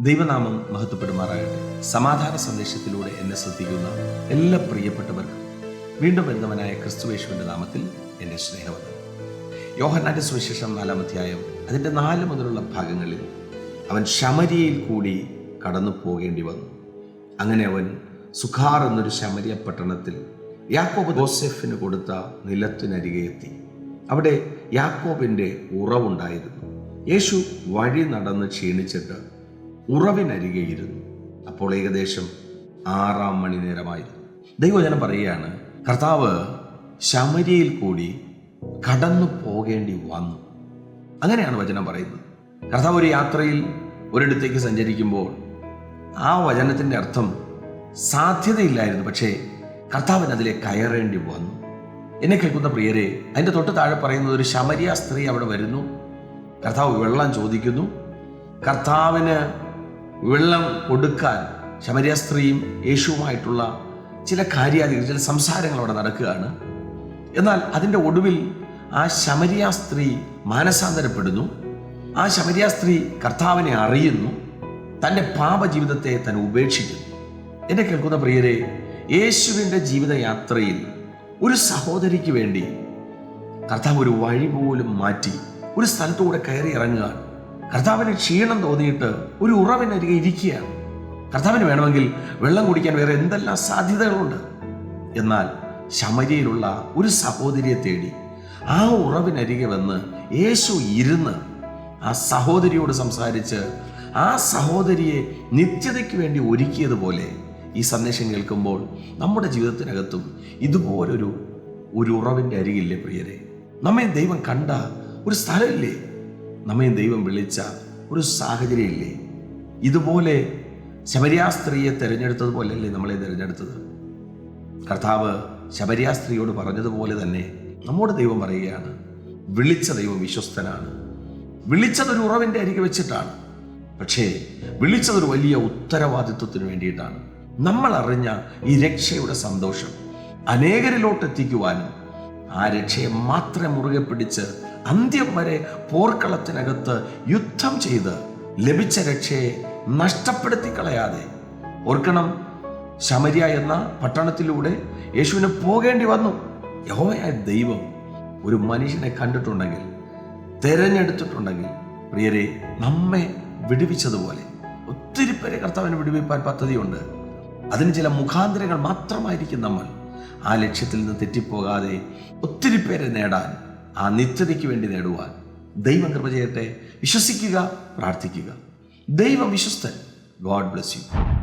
ദൈവനാമം മഹത്വപ്പെടുമാറാകട്ടെ. സമാധാന സന്ദേശത്തിലൂടെ എന്നെ ശ്രദ്ധിക്കുന്ന എല്ലാ പ്രിയപ്പെട്ടവർക്കും വീണ്ടും വരുന്നവനായ ക്രിസ്തുവേശുവിന്റെ നാമത്തിൽ എന്റെ സ്നേഹവന്ദനം. യോഹന്നാന്റെ സുവിശേഷം നാലാം അധ്യായം അതിന്റെ നാല് മുതലുള്ള ഭാഗങ്ങളിൽ അവൻ ശമരിയയിൽ കൂടി കടന്നു പോകേണ്ടി വന്നു. അങ്ങനെ അവൻ സുഖാർ എന്നൊരു ശമരിയ പട്ടണത്തിൽ യാക്കോബ് ജോസെഫിന് കൊടുത്ത നിലത്തിനരികെ എത്തി. അവിടെ യാക്കോബിന്റെ ഉറവുണ്ടായിരുന്നു. യേശു വഴി നടന്ന് ക്ഷീണിച്ചിട്ട് ഉറവിനരികെ ഇരുന്നു അപ്പോൾ ഏകദേശം ആറാം മണി നേരമായിരുന്നു ദൈവജനം പറയുകയാണ് കർത്താവ് ശമരിയിൽ കൂടി കടന്നു പോകേണ്ടി വന്നു. അങ്ങനെയാണ് വചനം പറയുന്നത്. കർത്താവ് ഒരു യാത്രയിൽ ഒരിടത്തേക്ക് സഞ്ചരിക്കുമ്പോൾ ആ വചനത്തിന്റെ അർത്ഥം സാധ്യതയില്ലായിരുന്നു. പക്ഷേ കർത്താവിന് അതിലെ കയറേണ്ടി വന്നു. എന്നെ കേൾക്കുന്ന പ്രിയരെ അതിന്റെ തൊട്ട് താഴെ പറയുന്നത് ഒരു ശമരിയ സ്ത്രീ അവിടെ വരുന്നു. കർത്താവ് വെള്ളം ചോദിക്കുന്നു. കർത്താവിന് വെള്ളം കൊടുക്കാൻ ശമരിയ സ്ത്രീയും യേശുവുമായിട്ടുള്ള ചില കാര്യാദികൾ ചില സംസാരങ്ങൾ അവിടെ നടക്കുകയാണ്. എന്നാൽ അതിന്റെ ഒടുവിൽ ആ ശമരിയ സ്ത്രീ മാനസാന്തരപ്പെടുന്നു. ആ ശമരിയ സ്ത്രീ കർത്താവിനെ അറിയുന്നു. തന്റെ പാപജീവിതത്തെ താൻ ഉപേക്ഷിക്കുന്നു. എന്നെ കേൾക്കുന്ന പ്രിയരെ യേശുവിന്റെ ജീവിതയാത്രയിൽ ഒരു സഹോദരിക്ക് വേണ്ടി കർത്താവ് ഒരു വഴി പോലും മാറ്റി ഒരു സ്ഥലത്തൂടെ കയറി ഇറങ്ങുക കർത്താവിന് ക്ഷീണം തോന്നിയിട്ട് ഒരു ഉറവിനരികെ ഇരിക്കുകയാണ്. കർത്താവിന് വേണമെങ്കിൽ വെള്ളം കുടിക്കാൻ വേറെ എന്തെല്ലാം സാധ്യതകളുണ്ട്? എന്നാൽ ശമരിയിലുള്ള ഒരു സഹോദരിയെ തേടി ആ ഉറവിനരികെ വന്ന് യേശു ഇരുന്ന് ആ സഹോദരിയോട് സംസാരിച്ച് ആ സഹോദരിയെ നിത്യതയ്ക്ക് വേണ്ടി ഒരുക്കിയതുപോലെ ഈ സന്ദേശം കേൾക്കുമ്പോൾ നമ്മുടെ ജീവിതത്തിനകത്തും ഇതുപോലൊരു ഒരു ഉറവിന്റെ അരികില്ലേ പ്രിയരെ? നമ്മെ ദൈവം കണ്ട ഒരു സ്ഥലമില്ലേ? നമ്മെ ദൈവം വിളിച്ച ഒരു സാഹചര്യമില്ലേ? ഇതുപോലെ ശബരിയാ സ്ത്രീയെ തിരഞ്ഞെടുത്തതുപോലെയല്ലേ നമ്മളെ തിരഞ്ഞെടുത്തത്? കർത്താവ് ശബരിയാസ്ത്രീയോട് പറഞ്ഞതുപോലെ തന്നെ നമ്മുടെ ദൈവം പറയുകയാണ് വിളിച്ച ദൈവം വിശ്വസ്തനാണ്. വിളിച്ചതൊരു ഉറവിന്റെ അരികെ വെച്ചിട്ടാണ്. പക്ഷേ വിളിച്ചതൊരു വലിയ ഉത്തരവാദിത്വത്തിന് വേണ്ടിയിട്ടാണ്. നമ്മൾ അറിഞ്ഞ ഈ രക്ഷയുടെ സന്തോഷം. അനേകരിലോട്ട് എത്തിക്കുവാനും ആ രക്ഷയെ മാത്രം മുറുകെ പിടിച്ച് അന്ത്യം വരെ പോർക്കളത്തിനകത്ത് യുദ്ധം ചെയ്ത് ലഭിച്ച രക്ഷയെ നഷ്ടപ്പെടുത്തി കളയാതെ. ഓർക്കണം ശമരിയ എന്ന പട്ടണത്തിലൂടെ യേശുവിന് പോകേണ്ടി വന്നു. യഹോയായ ദൈവം ഒരു മനുഷ്യനെ കണ്ടിട്ടുണ്ടെങ്കിൽ തിരഞ്ഞെടുത്തിട്ടുണ്ടെങ്കിൽ പ്രിയരെ നമ്മെ വിടുവിച്ചതുപോലെ ഒത്തിരി പേരെ കർത്താവിന് വിടുവിപ്പാൻ പദ്ധതിയുണ്ട്. അതിന് ചില മുഖാന്തരങ്ങൾ മാത്രമായിരിക്കും നമ്മൾ ആ ലക്ഷ്യത്തിൽ നിന്ന് തെറ്റിപ്പോകാതെ ഒത്തിരി പേരെ നേടാൻ ആ നിത്യതയ്ക്ക് വേണ്ടി നേടുവാൻ ദൈവം കൃപ ചെയ്യട്ടെ. വിശ്വസിക്കുക പ്രാർത്ഥിക്കുക. ദൈവം വിശ്വസ്തൻ. God bless you.